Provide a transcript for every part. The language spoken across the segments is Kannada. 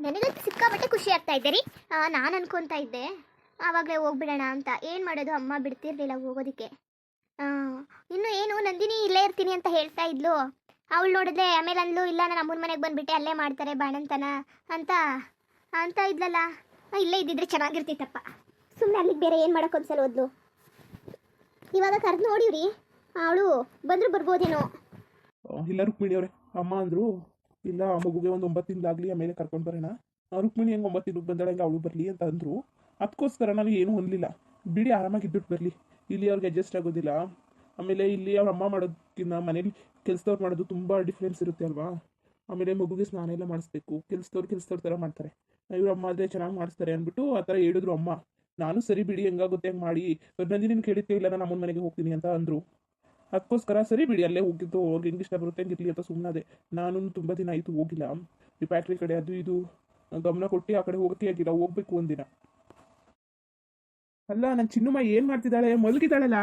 ನನಗಂತೂ ಸಿಕ್ಕಾಪಟ್ಟೆ ಖುಷಿ ಆಗ್ತಾ ಇದ್ದೆ ರೀ. ನಾನು ಅನ್ಕೊತಾ ಇದ್ದೆ. ಆವಾಗಲೇ ಹೋಗ್ಬಿಡೋಣ ಅಂತ. ಏನು ಮಾಡೋದು? ಅಮ್ಮ ಬಿಡ್ತಿರ್ಲಿಲ್ಲ ಹೋಗೋದಕ್ಕೆ. ಇನ್ನು ಏನು, ನಂದಿನಿ ಇಲ್ಲೇ ಇರ್ತೀನಿ ಅಂತ ಹೇಳ್ತಾ ಇದ್ಲು. ಅವಳು ನೋಡಿದ್ರೆ, ಆಮೇಲೆ ಅಂದ್ಲು, ಇಲ್ಲ, ನಾನು ಅಮ್ಮನ ಮನೆಗೆ ಬಂದುಬಿಟ್ಟೆ, ಅಲ್ಲೇ ಮಾಡ್ತಾರೆ ಬಾಣಂತನ ಅಂತ. ಅಂತ ಇದ್ಲಲ್ಲ. ಇಲ್ಲೇ ಇದ್ದಿದ್ರೆ ಚೆನ್ನಾಗಿರ್ತಿತ್ತಪ್ಪ. ಸುಮ್ಮನೆ ಅಲ್ಲಿಗೆ ಬೇರೆ ಏನು ಮಾಡೋಕೆ ಒಂದ್ಸಲ ಹೋದ್ಲು. ಇವಾಗ ಕರೆದು ನೋಡಿವ್ರಿ. ಅವಳು ಬಂದರೂ ಬರ್ಬೋದೇನೋ. ಇಲ್ಲ ಅಮ್ಮ ಅಂದರು ಇಲ್ಲ ಆ ಮಗುಗೆ ಒಂದು ಒಂಬತ್ತು ತಿಂಗಳಾಗಲಿ ಆಮೇಲೆ ಕರ್ಕೊಂಡು ಬರೋಣ. ರುಕ್ಮಿಣಿ ಹೆಂಗೆ ಒಂಬತ್ತು ತಿಂಗಳು ಬಂದಾಳೆ ಹಂಗೆ ಅವಳು ಬರಲಿ ಅಂತ ಅಂದರು. ಅದಕ್ಕೋಸ್ಕರ ನಾನು ಏನೂ ಹೊಂದಲಿಲ್ಲ. ಬಿಡಿ ಆರಾಮಾಗಿ ಇದ್ಬಿಟ್ಟು ಬರಲಿ. ಇಲ್ಲಿ ಅವ್ರಿಗೆ ಅಡ್ಜಸ್ಟ್ ಆಗೋದಿಲ್ಲ. ಆಮೇಲೆ ಇಲ್ಲಿ ಅವ್ರ ಅಮ್ಮ ಮಾಡೋದಕ್ಕಿಂತ ಮನೇಲಿ ಕೆಲಸದವ್ರು ಮಾಡೋದು ತುಂಬ ಡಿಫ್ರೆನ್ಸ್ ಇರುತ್ತೆ ಅಲ್ವಾ? ಆಮೇಲೆ ಮಗುಗೆ ಸ್ನಾನ ಎಲ್ಲ ಮಾಡಿಸ್ಬೇಕು. ಕೆಲಸದವ್ರು ಕೆಲಸದವ್ರ ಥರ ಮಾಡ್ತಾರೆ. ಇವ್ರ ಅಮ್ಮ ಆದರೆ ಚೆನ್ನಾಗಿ ಮಾಡಿಸ್ತಾರೆ ಅಂದ್ಬಿಟ್ಟು ಆ ಥರ ಹೇಳಿದ್ರು ಅಮ್ಮ. ನಾನು ಸರಿ ಬಿಡಿ, ಹೆಂಗಾಗುತ್ತೆ ಹೆಂಗೆ ಮಾಡಿ. ನಂದಿನಿ ಕೇಳಿದ್ದೆ ಇಲ್ಲ, ನಾನು ಅಮ್ಮನ ಮನೆಗೆ ಹೋಗ್ತೀನಿ ಅಂತ ಅಂದರು. ಅದಕ್ಕೋಸ್ಕರ ಸರಿ ಬಿಡಿ ಅಲ್ಲೇ ಹೋಗಿದ್ದು ಹೋಗಿ ಹೆಂಗೆ ಇಷ್ಟ ಬರುತ್ತೆ ಹಂಗಿರ್ಲಿ ಅಂತ ಸುಮ್ಮನಾದೆ ನಾನು ತುಂಬ ದಿನ ಆಯಿತು ಹೋಗಿಲ್ಲ. ಈ ಕಡೆ ಅದು ಇದು ಗಮನ ಕೊಟ್ಟು ಆ ಕಡೆ ಹೋಗಕ್ಕೆ ಆಗಿಲ್ಲ ಹೋಗ್ಬೇಕು ಒಂದಿನ. ಅಲ್ಲ ನನ್ನ ಚಿನ್ನಮ್ಮ ಏನು ಮಾಡ್ತಿದ್ದಾಳೆ? ಮಲಗಿದಾಳಲ್ಲ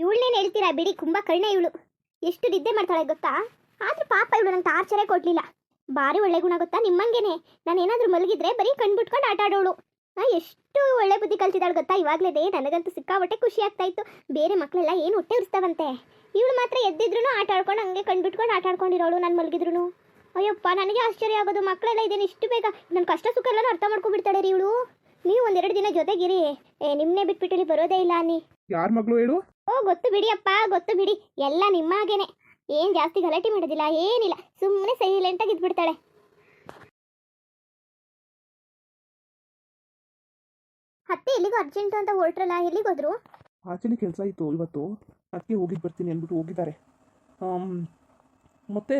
ಇವಳನ್ನೇನು ಹೇಳ್ತೀರಾ ಬಿಡಿ ಕುಂಭ ಕಣ್ಣೆ ಇವಳು. ಎಷ್ಟು ನಿದ್ದೆ ಮಾಡ್ತಾಳೆ ಗೊತ್ತಾ? ಆದ್ರೆ ಪಾಪ ಇವಳು ನಂಗೆ ಟಾರ್ಚರೇ ಕೊಡ್ಲಿಲ್ಲ. ಭಾರಿ ಒಳ್ಳೆ ಗುಣ ಗೊತ್ತಾ ನಿಮ್ಮಂಗೆನೆ? ನಾನು ಏನಾದರೂ ಮಲಗಿದ್ರೆ ಬರೀ ಕಣ್ಬಿಟ್ಕೊಂಡು ಆಟ ಆಡೋಳು ಆ, ಎಷ್ಟು ಒಳ್ಳೆ ಬುದ್ಧಿ ಕಲ್ತಿದ್ದಾಳು ಗೊತ್ತಾ? ಇವಾಗಲೇ ನನಗಂತೂ ಸಿಕ್ಕಾಪಟ್ಟೆ ಖುಷಿ ಆಗ್ತಾ ಇತ್ತು ಬೇರೆ ಮಕ್ಕಳೆಲ್ಲ ಏನು ಹೊಟ್ಟೆ ಉರಿಸ್ತಾವಂತೆ. ಇವಳು ಮಾತ್ರ ಎದ್ದಿದ್ರು ಆಟ ಆಡ್ಕೊಂಡು ಹಂಗೆ ಕಣ್ ಬಿಟ್ಕೊಂಡು ಆಟ ಆಡ್ಕೊಂಡಿರೋಳು ನಾನು ಮಲಗಿದ್ರು ಅಯ್ಯಪ್ಪ ನನಗೆ ಆಶ್ಚರ್ಯ ಆಗೋದು. ಮಕ್ಕಳೆಲ್ಲ ಇದೇನು ಇಷ್ಟು ಬೇಗ? ನನ್ನ ಕಷ್ಟ ಸುಖ ಎಲ್ಲ ಅರ್ಥ ಮಾಡ್ಕೊಂಡ್ಬಿಡ್ತಾಳೆ ರೀ ಇವಳು. ನೀವು ಒಂದೆರಡು ದಿನ ಜೊತೆಗಿರಿ. ಏ ನಿಮ್ಮನ್ನೇ ಬಿಟ್ಬಿಟ್ಟು ಇಲ್ಲಿ ಬರೋದೇ ಇಲ್ಲ ಅನ್ನಿ. ಯಾರ ಮಗಳು ಹೇಳು? ಓ ಗೊತ್ತು ಬಿಡಿಯಪ್ಪ ಗೊತ್ತು ಬಿಡಿ. ಎಲ್ಲ ನಿಮ್ಮ ಹಾಗೇನೆ ಏನ್ ಜಾಸ್ತಿ ಗಲಾಟೆ ಮಾಡೋದಿಲ್ಲ ಏನಿಲ್ಲ. ಸುಮ್ಮನೆ ಸೈಲೆಂಟ್ ಆಗಿ ಇದ್ಬಿಡ್ತಾಳೆ. ಅತ್ತೆ ಎಲ್ಲಿಗೂ ಅರ್ಜೆಂಟ್ ಅಂತ ಹೊರಟ್ರಲ್ಲ ಎಲ್ಲಿಗೆ ಹೋದ್ರು? ಆಚೆಲಿ ಕೆಲಸ ಇತ್ತು ಇವತ್ತು. ಅದಕ್ಕೆ ಹೋಗಿದ್ದು ಬರ್ತೀನಿ ಅಂದ್ಬಿಟ್ಟು ಹೋಗಿದ್ದಾರೆ. ಮತ್ತೆ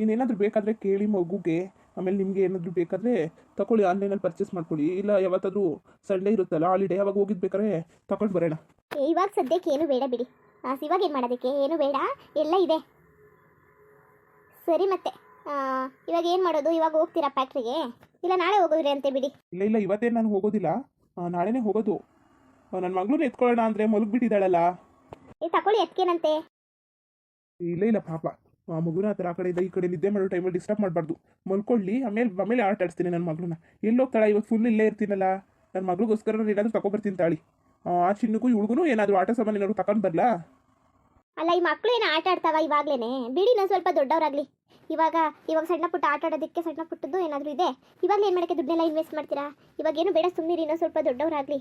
ಇನ್ನೇನಾದರೂ ಬೇಕಾದರೆ ಕೇಳಿ ಮಗುಗೆ. ಆಮೇಲೆ ನಿಮಗೆ ಏನಾದರೂ ಬೇಕಾದರೆ ತಗೊಳ್ಳಿ ಆನ್ಲೈನಲ್ಲಿ ಪರ್ಚೇಸ್ ಮಾಡ್ಕೊಳ್ಳಿ. ಇಲ್ಲ ಯಾವತ್ತಾದರೂ ಸಂಡೇ ಇರುತ್ತಲ್ಲ ಹಾಲಿಡೇ ಅವಾಗ ಹೋಗಿದ್ದು ಬೇಕಾದ್ರೆ ತಗೊಂಡು ಬರೋಣ. ಏ, ಇವಾಗ ಸದ್ಯಕ್ಕೆ ಏನು ಬೇಡ ಬಿಡಿ. ಇವಾಗ ಏನು ಮಾಡೋದಕ್ಕೆ? ಏನು ಬೇಡ ಎಲ್ಲ ಇದೆ. ಸರಿ ಮತ್ತೆ. ಇವಾಗ ಏನು ಮಾಡೋದು? ಇವಾಗ ಹೋಗ್ತೀರಾ ಫ್ಯಾಕ್ಟ್ರಿಗೆ ಇಲ್ಲ ನಾಳೆ ಹೋಗೋದ್ರಿ ಅಂತೆ ಬಿಡಿ. ಇಲ್ಲ ಇಲ್ಲ ಇವತ್ತೇನು ನಾನು ಹೋಗೋದಿಲ್ಲ. ನಾಳೆನೇ ಹೋಗೋದು. ನನ್ನ ಮಗಳನ್ನ ಎತ್ಕೊಳ್ಳೋಣ ಅಂದರೆ ಮಲಗಿಬಿಟ್ಟಿದ್ದಾಳಲ್ಲ. ಏ ತಕೊಳ್ಳಿ ಎತ್ಕೇನಂತೆ. ಇಲ್ಲ ಇಲ್ಲ ಪಾಪ. ಆ ಮಗುನ ಆ ಥರ ಆ ಕಡೆಯಿಂದ ಈ ಕಡೆ ನಿದ್ದೆ ಮಾಡೋ ಟೈಮಲ್ಲಿ ಡಿಸ್ಟರ್ಬ್ ಮಾಡಬಾರ್ದು. ಮಲ್ಕೊಳ್ಳಿ ಆಮೇಲೆ ಆಮೇಲೆ ಆಟ ಆಡಿಸ್ತೀನಿ ನನ್ನ ಮಗಳನ್ನ ಎಲ್ಲಿ ಹೋಗ್ತಾಳೆ? ಇವತ್ತು ಫುಲ್ ಇಲ್ಲೇ ಇರ್ತೀನಲ್ಲ. ನನ್ನ ಮಗಳಿಗೋಸ್ಕರ ನಾನು ಏನಾದರೂ ತಗೊಬರ್ತೀನಿ ತಾಳಿ. ಆ ಚಿನ್ನಗೂ ಇವಳಿಗೂ ಏನಾದರೂ ಆಟ ಸಾಮಾನು ಏನಾದರೂ ತಗೊಂಡು ಬರಲಾ? ಅಲ್ಲ ಈ ಮಕ್ಕಳು ಏನು ಆಟ ಆಡ್ತಾವ ಇವಾಗ್ಲೇನೆ? ಬಿಡಿ ನಾನು ಸ್ವಲ್ಪ ದೊಡ್ಡವರಾಗ್ಲಿ. ಇವಾಗ ಇವಾಗ ಸಣ್ಣ ಪುಟ್ಟ ಆಟ ಆಡೋದಕ್ಕೆ ಸಣ್ಣ ಪುಟ್ಟದ್ದು ಏನಾದರೂ ಇದೆ? ಇವಾಗ ಏನು ಮಾಡೋಕ್ಕೆ ದುಡ್ಡೆಲ್ಲ ಇನ್ವೆಸ್ಟ್ ಮಾಡ್ತೀರಾ? ಇವಾಗ ಏನು ಬೇಡ ಸುಮ್ಮನೆ ಇನ್ನೂ ಸ್ವಲ್ಪ ದೊಡ್ಡವರಾಗ್ಲಿ.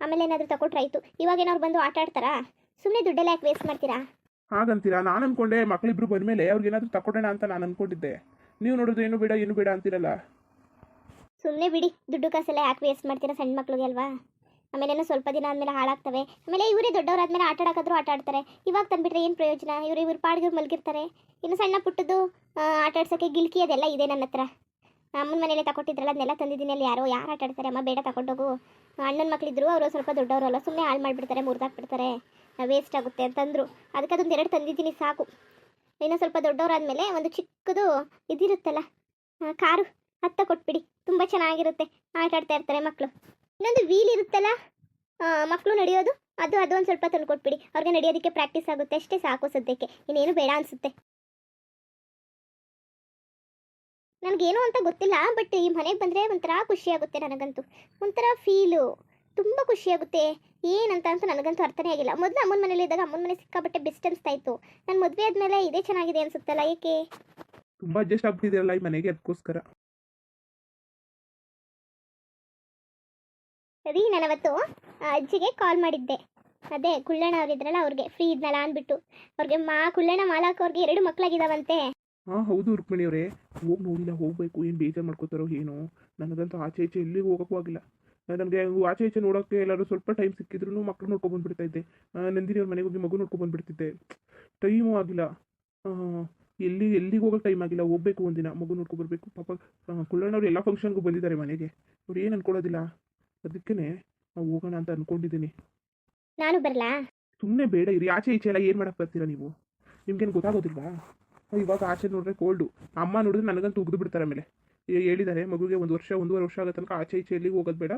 ಆಮೇಲೆ ಏನಾದರೂ ತಗೊಟ್ರಾಯ್ತು ಇವಾಗ ಏನಾದ್ರು ಬಂದು ಆಟ ಆಡ್ತಾರಾ? ಸುಮ್ಮನೆ ದುಡ್ಡೆಲ್ಲ ಯಾಕೆ ವೇಸ್ಟ್ ಮಾಡ್ತೀರಾ? ಹಾಗಂತೀರಾ? ನಾನು ಅನ್ಕೊಂಡೆ ಮಕ್ಕಳಿಬ್ರು ಬಂದಮೇಲೆ ಅವ್ರಿಗೆ ಏನಾದರೂ ತಗೊಡೋಣ ಅಂತ ನಾನು ಅನ್ಕೊಂಡಿದ್ದೆ. ನೀವು ನೋಡಿದ್ರೆ ಏನು ಬೇಡ ಏನು ಬೇಡ ಅಂತೀರಲ್ಲ? ಸುಮ್ಮನೆ ಬಿಡಿ ದುಡ್ಡು ಕಾಸೆಲ್ಲ ಯಾಕೆ ವೇಸ್ಟ್ ಮಾಡ್ತೀರಾ ಸಣ್ಣ ಮಕ್ಳಿಗೆ ಅಲ್ವಾ? ಆಮೇಲೆ ಸ್ವಲ್ಪ ದಿನ ಆದಮೇಲೆ ಹಾಳಾಗ್ತವೆ. ಆಮೇಲೆ ಇವರೇ ದೊಡ್ಡವರಾದ್ಮೇಲೆ ಆಟ ಆಡೋಕ್ಕಾದ್ರೂ ಆಟ ಆಡ್ತಾರೆ. ಇವಾಗ ತಂದುಬಿಟ್ರೆ ಏನು ಪ್ರಯೋಜನ? ಇವರು ಇವ್ರ ಪಾಡಿಗೆ ಇವ್ರು ಮಲಗಿರ್ತಾರೆ. ಇನ್ನು ಸಣ್ಣ ಪುಟ್ಟದ್ದು ಆಟ ಆಡ್ಸೋಕ್ಕೆ ಗಿಲ್ಕಿ ಅದೆಲ್ಲ ಇದೆ ನನ್ನ ಹತ್ರ. ಅಮ್ಮನ ಮನೇಲೆ ತಗೊಟ್ಟಿದ್ರಲ್ಲ ಅದನ್ನೆಲ್ಲ ತಂದಿದ್ದೀನಿ. ಅಲ್ಲಿ ಯಾರೋ ಯಾರು ಆಟ ಆಡ್ತಾರೆ, ಅಮ್ಮ ಬೇಡ ತಗೊಂಡೋಗು. ಅಣ್ಣನ ಮಕ್ಕಳಿದ್ರು ಅವರು ಸ್ವಲ್ಪ ದೊಡ್ಡವರು ಅಲ್ಲ ಸುಮ್ಮನೆ ಹಾಳು ಮಾಡಿಬಿಡ್ತಾರೆ, ಮುರಿದಾಕ್ಬಿಡ್ತಾರೆ. ವೇಸ್ಟ್ ಆಗುತ್ತೆ ಅಂತಂದರು. ಅದಕ್ಕೆ ಅದೊಂದು ಎರಡು ತಂದಿದ್ದೀನಿ, ಸಾಕು. ಇನ್ನೂ ಸ್ವಲ್ಪ ದೊಡ್ಡವರಾದ್ಮೇಲೆ ಒಂದು ಚಿಕ್ಕದು ಇದಿರುತ್ತಲ್ಲ ಕಾರು ಹತ್ತ ಕೊಟ್ಬಿಡಿ. ತುಂಬ ಚೆನ್ನಾಗಿರುತ್ತೆ. ಆಟ ಆಡ್ತಾ ಇರ್ತಾರೆ ಮಕ್ಕಳು ಇನ್ನೊಂದು ವೀಲ್ ಇರುತ್ತಲ್ಲ? ಮಕ್ಕಳು ನಡೆಯೋದು? ಅದು ಅದು ಒಂದು ಸ್ವಲ್ಪ ತಂದು ಕೊಟ್ಬಿಡಿ. ಅವ್ರಿಗೆ ನಡೆಯೋದಕ್ಕೆ ಪ್ರಾಕ್ಟೀಸ್ ಆಗುತ್ತೆ. ಅಷ್ಟೇ ಸಾಕು ಸದ್ಯಕ್ಕೆ. ಇನ್ನೇನು ಬೇಡ ಅನಿಸುತ್ತೆ. ನನಗೇನು ಅಂತ ಗೊತ್ತಿಲ್ಲ ಬಟ್ ಈ ಮನೆಗೆ ಬಂದರೆ ಒಂಥರ ಖುಷಿ ಆಗುತ್ತೆ ನನಗಂತೂ. ಒಂಥರ ಫೀಲು ತುಂಬ ಖುಷಿಯಾಗುತ್ತೆ ಏನಂತ ಅಂತ ನನಗಂತೂ ಅರ್ಥನೇ ಆಗಿಲ್ಲ. ಮೊದಲು ಅಮ್ಮನ ಮನೇಲಿ ಇದ್ದಾಗ ಅಮ್ಮನ ಮನೆ ಸಿಕ್ಕಾಪಟ್ಟೆ ಬೆಸ್ಟ್ ಅನಿಸ್ತಾ ಇತ್ತು. ನನ್ನ ಮದುವೆ ಆದಮೇಲೆ ಇದೇ ಚೆನ್ನಾಗಿದೆ ಅನಿಸುತ್ತಲ್ಲ, ಏಕೆ? ತುಂಬ ಅಡ್ಜಸ್ಟ್ ಆಗ್ಬಿಟ್ಟಿದ್ದೀರಲ್ಲ ಈ ಮನೆಗೆ ಅದಕ್ಕೋಸ್ಕರ. ರೀ ನಾನು ಅಜ್ಜಿಗೆ ಕಾಲ್ ಮಾಡಿದ್ದೆ. ಅದೇ, ಕುಳ್ಳಣ್ಣ ಅವ್ರಿದ್ರಲ್ಲ, ಅವ್ರಿಗೆ ಫ್ರೀ ಇದ್ನಲ್ಲ ಅಂದ್ಬಿಟ್ಟು. ಅವ್ರಿಗೆ ಮಾ, ಕುಳ್ಳಣ್ಣ ಮಾಲಾಕ್ ಅವ್ರಿಗೆ ಎರಡು ಮಕ್ಕಳಾಗಿದ್ದಾವಂತೆ ಹಾಂ ಹೌದು ರುಕ್ಮಿಣಿ ಅವರೇ ಹೋಗಿ ನೋಡಿಲ್ಲ, ಹೋಗಬೇಕು. ಏನು ಬೇಜಾರು ಮಾಡ್ಕೋತಾರೋ ಏನೋ. ನನಗಂತೂ ಆಚೆ ಈಚೆ ಎಲ್ಲಿಗೂ ಹೋಗೋಕ್ಕೂ ಆಗಿಲ್ಲ. ನನಗೆ ಆಚೆ ಈಚೆ ನೋಡೋಕ್ಕೆ ಎಲ್ಲರೂ ಸ್ವಲ್ಪ ಟೈಮ್ ಸಿಕ್ಕಿದ್ರು ಮಕ್ಕಳು ನೋಡ್ಕೊಂಡು ಬಂದ್ಬಿಡ್ತಾ ಇದ್ದೆ. ನಂದಿನಿ ಅವ್ರ ಮನೆಗೆ ಹೋಗಿ ಮಗು ನೋಡ್ಕೊಂಡು ಬಂದ್ಬಿಡ್ತಿದ್ದೆ. ಟೈಮೂ ಆಗಿಲ್ಲ. ಎಲ್ಲಿ, ಎಲ್ಲಿಗೆ ಹೋಗೋಕೆ ಟೈಮ್ ಆಗಿಲ್ಲ. ಹೋಗ್ಬೇಕು ಒಂದಿನ, ಮಗು ನೋಡ್ಕೊಂಡು ಬರಬೇಕು. ಪಾಪ ಕುಳ್ಳಣ್ಣವ್ರು ಎಲ್ಲ ಫಂಕ್ಷನ್ಗೂ ಬಂದಿದ್ದಾರೆ ಮನೆಗೆ. ಅವ್ರು ಏನು ಅನ್ಕೊಳ್ಳೋದಿಲ್ಲ ಅದಕ್ಕೇ ನಾವು ಹೋಗೋಣ ಅಂತ ಅನ್ಕೊಂಡಿದ್ದೀನಿ. ನಾನು ಬರಲಾ? ಸುಮ್ಮನೆ ಬೇಡ ಇರಿ. ಆಚೆ ಈಚೆ ಎಲ್ಲ ಏನು ಮಾಡಕ್ಕೆ ಬರ್ತೀರಾ ನೀವು? ನಿಮ್ಗೇನು ಗೊತ್ತಾಗೋದಿಲ್ವಾ? ಇವಾಗ ಆಚೆ ನೋಡಿದ್ರೆ ಕೋಲ್ಡು ಅಮ್ಮ ನೋಡಿದ್ರೆ ನನಗಂತೂ ಉಗಿದು ಬಿಡ್ತಾರೆ ಆಮೇಲೆ. ಏ- ಹೇಳಿದ್ದಾರೆ ಮಗುಗೆ ಒಂದು ವರ್ಷ ಒಂದೂವರೆ ವರ್ಷ ಆಗೋ ತನಕ ಆಚೆ ಈಚೆ ಎಲ್ಲಿಗೆ ಹೋಗೋದು ಬೇಡ.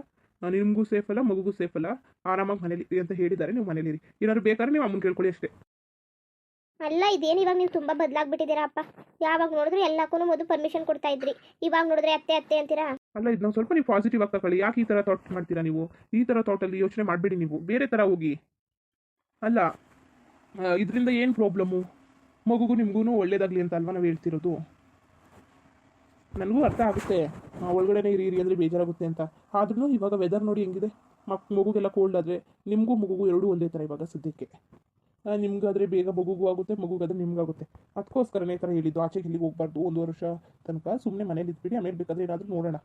ನಿಮಗೂ ಸೇಫ್ ಅಲ್ಲ ಮಗುಗೂ ಸೇಫ್ ಅಲ್ಲ. ಆರಾಮಾಗಿ ಮನೇಲಿ ಇರಿ ಅಂತ ಹೇಳಿದ್ದಾರೆ ನೀವು ಮನೇಲಿ ಇರಿ. ಏನಾದ್ರು ಬೇಕಾದ್ರೆ ನೀವು ಅಮ್ಮನ ಕೇಳ್ಕೊಳ್ಳಿ ಅಷ್ಟೇ. ಅಲ್ಲ ಇದೇನು ಇವಾಗ ನೀವು ತುಂಬ ಬದಲಾಗ್ಬಿಟ್ಟಿದ್ದೀರಾ ಅಪ್ಪ? ಯಾವಾಗ ನೋಡಿದ್ರೆ ಎಲ್ಲಕ್ಕೂ ಮೊದಲು ಪರ್ಮಿಷನ್ ಕೊಡ್ತಾ ಇದ್ರಿ. ಇವಾಗ ನೋಡಿದ್ರೆ ಅತ್ತೆ ಅತ್ತೆ ಅಂತೀರಾ? ಅಲ್ಲ, ಇದು ನಾವು ಸ್ವಲ್ಪ ನೀವು ಪಾಸಿಟಿವ್ ಆಗಿ ತಗೊಳ್ಳಿ ಯಾಕೆ ಈ ಥರ ಥಾಟ್ ಮಾಡ್ತೀರಾ ನೀವು? ಈ ಥರ ಥಾಟಲ್ಲಿ ಯೋಚನೆ ಮಾಡಬೇಡಿ ನೀವು. ಬೇರೆ ಥರ ಹೋಗಿ. ಅಲ್ಲ ಇದರಿಂದ ಏನು ಪ್ರಾಬ್ಲಮ್ಮು ಮಗುಗೂ ನಿಮಗೂ ಒಳ್ಳೇದಾಗಲಿ ಅಂತ ಅಲ್ವಾ ನಾವು ಹೇಳ್ತಿರೋದು? ನನಗೂ ಅರ್ಥ ಆಗುತ್ತೆ. ಒಳಗಡೆ ಒಳಗಡೆನೇ ಇರಿ ಇರಿ ಅಂದರೆ ಬೇಜಾರಾಗುತ್ತೆ ಅಂತ. ಆದ್ರೂ ಇವಾಗ ವೆದರ್ ನೋಡಿ ಹೆಂಗಿದೆ. ಮಕ್, ಮಗುಗೆಲ್ಲ ಕೋಲ್ಡ್ ಆದರೆ ನಿಮಗೂ ಮಗುಗೂ ಎರಡೂ ಒಂದೇ ಥರ ಇವಾಗ ಸದ್ಯಕ್ಕೆ. ನಿಮ್ಗಾದ್ರೆ ಬೇಗ ಮಗುಗೂ ಆಗುತ್ತೆ ಮಗುಗಾದ್ರೆ ನಿಮ್ಗಾಗುತ್ತೆ. ಅದಕ್ಕೋಸ್ಕರನೇ ಈ ಥರ ಹೇಳಿದ್ದು. ಆಚೆಗೆ ಇಲ್ಲಿಗೆ ಹೋಗ್ಬಾರ್ದು. ಒಂದು ವರ್ಷ ತನಕ ಸುಮ್ಮನೆ ಮನೇಲಿ ಇದ್ಬಿಡಿ. ಆಮೇಲೆ ಬೇಕಾದ್ರೆ ಏನಾದರೂ ನೋಡೋಣ.